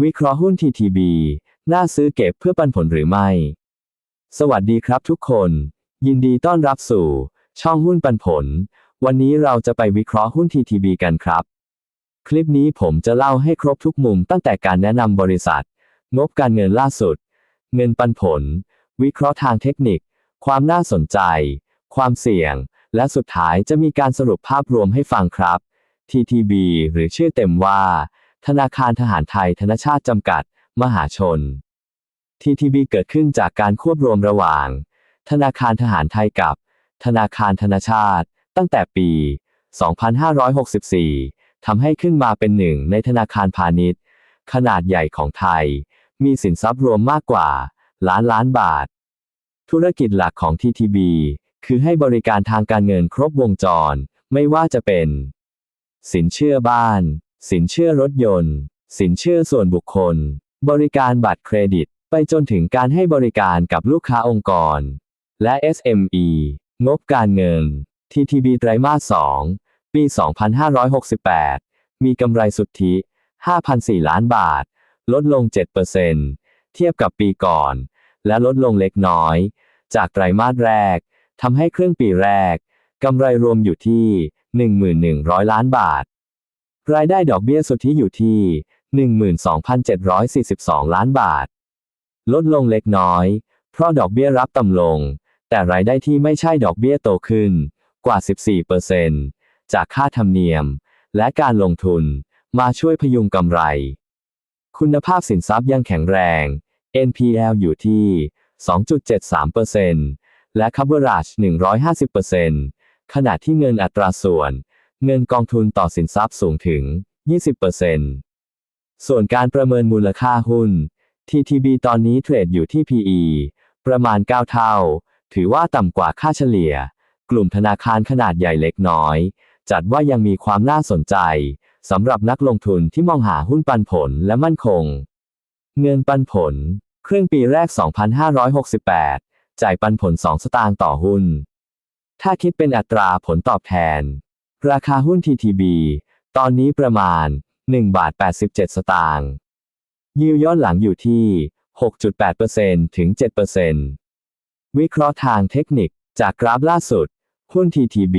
วิเคราะห์หุ้น TTB น่าซื้อเก็บเพื่อปันผลหรือไม่ สวัสดีครับทุกคน ยินดีต้อนรับสู่ ช่องหุ้นปันผล วันนี้เราจะไปวิเคราะห์หุ้น TTB กันครับ คลิปนี้ผมจะเล่าให้ครบทุกมุมตั้งแต่การแนะนำบริษัท งบการเงินล่าสุด เงินปันผล วิเคราะห์ทางเทคนิค ความน่าสนใจ ความเสี่ยง และสุดท้ายจะมีการสรุปภาพรวมให้ฟังครับ TTB หรือชื่อเต็มว่า ธนาคารทหารไทยธนชาติจำกัด มหาชน TTB เกิดขึ้นจากการควบรวมระหว่าง ธนาคารทหารไทยกับ ธนาคารธนชาติ ตั้งแต่ปี 2564 ทำให้ขึ้นมาเป็นหนึ่งในธนาคารพาณิชย์ ขนาดใหญ่ของไทย มีสินทรัพย์รวมมากกว่า ล้านล้านบาท ธุรกิจหลักของ TTB คือให้บริการทางการเงินครบวงจร ไม่ว่าจะเป็น สินเชื่อบ้าน สินเชื่อรถยนต์ สินเชื่อส่วนบุคคล บริการบัตรเครดิต ไปจนถึงการให้บริการกับลูกค้าองค์กร และ SME งบการเงิน TTB ไตรมาส 2 ปี 2568 มีกำไรสุทธิ5,400ล้านบาท ลดลง 7%เทียบกับปีก่อน และลดลงเล็กน้อย จากไตรมาสแรก ทำให้ครึ่งปีแรก กำไรรวมอยู่ที่ 1,100ล้านบาท รายได้ดอกเบี้ยสุทธิอยู่ที่ 12,742 ล้านบาท ลดลงเล็กน้อย เพราะดอกเบี้ยรับต่ำลง แต่รายได้ที่ไม่ใช่ดอกเบี้ยโตขึ้นกว่า 14%จากค่าธรรมเนียม และการลงทุนมาช่วยพยุงกำไร คุณภาพสินทรัพย์ยังแข็งแรง NPL อยู่ที่ 2.73%และ Coverage 150%ขณะที่เงินอัตราส่วน เงินกองทุนต่อสินทรัพย์สูงถึง 20%ส่วนการประเมินมูลค่าหุ้น TTB ตอนนี้เทรดอยู่ที่ PE ประมาณ 9 เท่า ถือว่าต่ำกว่าค่าเฉลี่ย กลุ่มธนาคารขนาดใหญ่เล็กน้อย จัดว่ายังมีความน่าสนใจสำหรับนักลงทุนที่มองหาหุ้นปันผลและมั่นคง เงินปันผล ครึ่งปีแรก 2568 จ่ายปันผล 2 สตางค์ต่อหุ้น ถ้าคิดเป็นอัตราผลตอบแทน ราคาหุ้น TTB ตอนนี้ประมาณ 1 บาท 87 สตางค์ ยิวย้อนหลังอยู่ที่ 6.8%ถึง 7%วิเคราะห์ทางเทคนิคจากกราฟล่าสุด หุ้น TTB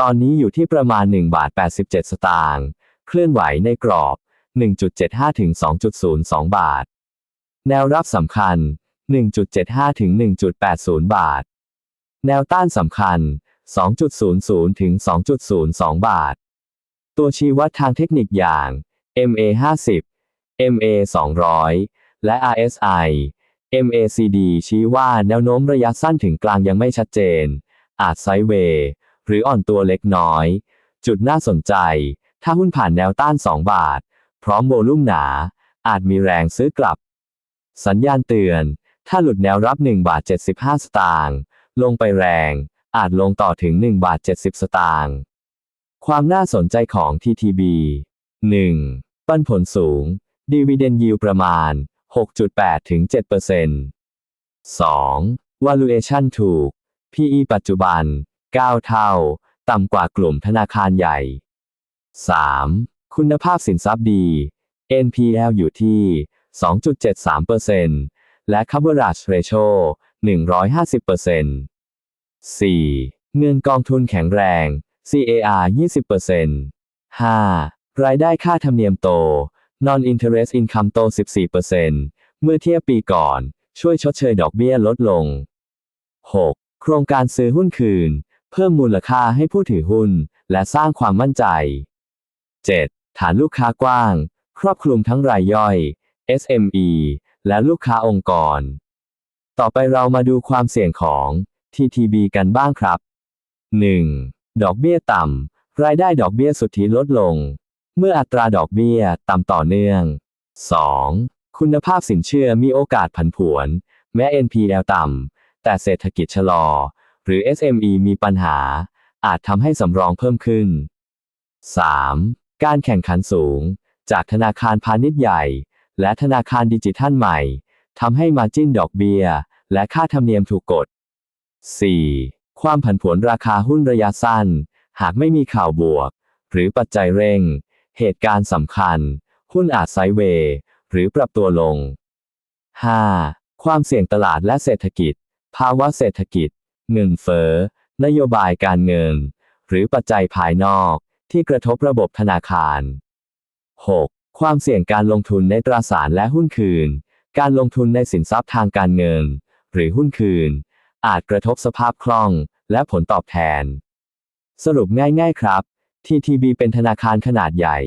ตอนนี้อยู่ที่ประมาณ 1 บาท 87 สตางค์ เคลื่อนไหวในกรอบ 1.75 ถึง 2.02 บาท แนวรับสำคัญ 1.75 ถึง 1.80 บาท แนวต้านสำคัญ 2.00 ถึง 2.02 บาท ตัวชี้วัดทางเทคนิคอย่าง MA 50 MA 200 และ RSI MACD ชี้ว่าแนวโน้มระยะสั้นถึงกลางยังไม่ชัดเจน อาจไซด์เวย์หรืออ่อนตัวเล็กน้อย จุดน่าสนใจ ถ้าหุ้นผ่านแนวต้าน 2 บาท พร้อมโวลุ่มหนา อาจมีแรงซื้อกลับ สัญญาณเตือน ถ้าหลุดแนวรับ 1 บาท 75 สตางค์ลงไปแรง อาจลงต่อถึง1บาท70 สตางค์ ความน่าสนใจของ TTB 1. ปันผลสูง Dividend Yield ประมาณ 6.8 ถึง 7% 2. Valuation ถูก PE ปัจจุบัน 9 เท่า ต่ำกว่ากลุ่มธนาคารใหญ่ 3. คุณภาพสินทรัพย์ดี NPL อยู่ที่ 2.73%และ Coverage Ratio 150% 4. เงินกองทุนแข็งแรง CAR 20% 5. รายได้ค่าธรรมเนียมโต Non-Interest Income โต 14%เมื่อเทียบปีก่อน ช่วยชดเชยดอกเบี้ยลดลง 6. โครงการซื้อหุ้นคืน เพิ่มมูลค่าให้ผู้ถือหุ้น และสร้างความมั่นใจ 7. ฐานลูกค้ากว้าง ครอบคลุมทั้งรายย่อย SME และลูกค้าองค์กร ต่อไปเรามาดูความเสี่ยงของ TTB กันบ้างครับ 1. ดอกเบี้ยต่ำ รายได้ดอกเบี้ยสุทธิลดลง เมื่ออัตราดอกเบี้ยต่ำต่อเนื่อง 2. คุณภาพสินเชื่อมีโอกาสผันผวน แม้ NPL ต่ำ แต่เศรษฐกิจชะลอ หรือ SME มีปัญหา อาจทำให้สำรองเพิ่มขึ้น 3. การแข่งขันสูง จากธนาคารพาณิชย์ใหญ่ และธนาคารดิจิทัลใหม่ทำให้มาจิ้นดอกเบี้ย และค่าธรรมเนียมถูกกด 4. ความผันผวนราคาหุ้นระยะสั้น หากไม่มีข่าวบวก หรือปัจจัยเร่ง เหตุการณ์สำคัญ หุ้นอาจไซเวย์หรือปรับตัวลง 5. ความเสี่ยงตลาดและเศรษฐกิจ ภาวะเศรษฐกิจ เงินเฟ้อ นโยบายการเงิน หรือปัจจัยภายนอก ที่กระทบระบบธนาคาร 6. ความเสี่ยงการลงทุนในตราสารและหุ้นคืน การลงทุนในสินทรัพย์ทางการเงิน หรือหุ้นคืน อาจกระทบสภาพคล่อง และผลตอบแทน สรุปง่ายๆครับ TTB เป็นธนาคารขนาดใหญ่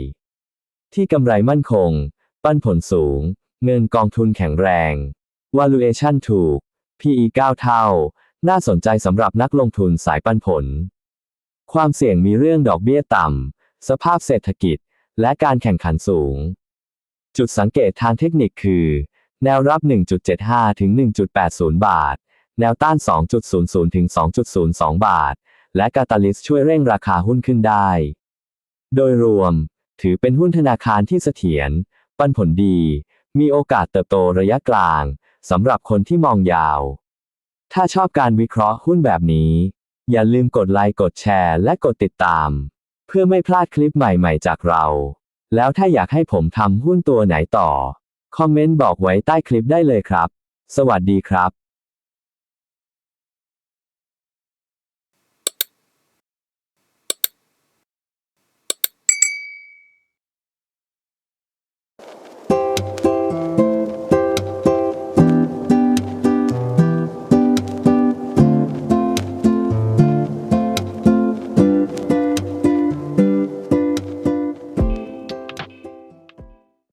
ที่กำไรมั่นคง ปันผลสูง เงินกองทุนแข็งแรง valuation ถูก PE 9 เท่า น่าสนใจสำหรับนักลงทุนสายปันผล ความเสี่ยงมีเรื่องดอกเบี้ยต่ำ สภาพเศรษฐกิจ และการแข่งขันสูง จุดสังเกตทางเทคนิคคือ แนวรับ 1.75 ถึง 1.80 บาท แนวต้าน 2.00 ถึง 2.02 บาท และกาตาลิสช่วยเร่งราคาหุ้นขึ้นได้ โดยรวม ถือเป็นหุ้นธนาคารที่เสถียร ปันผลดี มีโอกาสเติบโตระยะกลาง สำหรับคนที่มองยาว ถ้าชอบการวิเคราะห์หุ้นแบบนี้ อย่าลืมกดไลค์ กดแชร์ และกดติดตาม เพื่อไม่พลาดคลิปใหม่ๆ จากเรา แล้วถ้าอยากให้ผมทำหุ้นตัวไหนต่อ คอมเมนต์บอกไว้ใต้คลิปได้เลยครับ สวัสดีครับ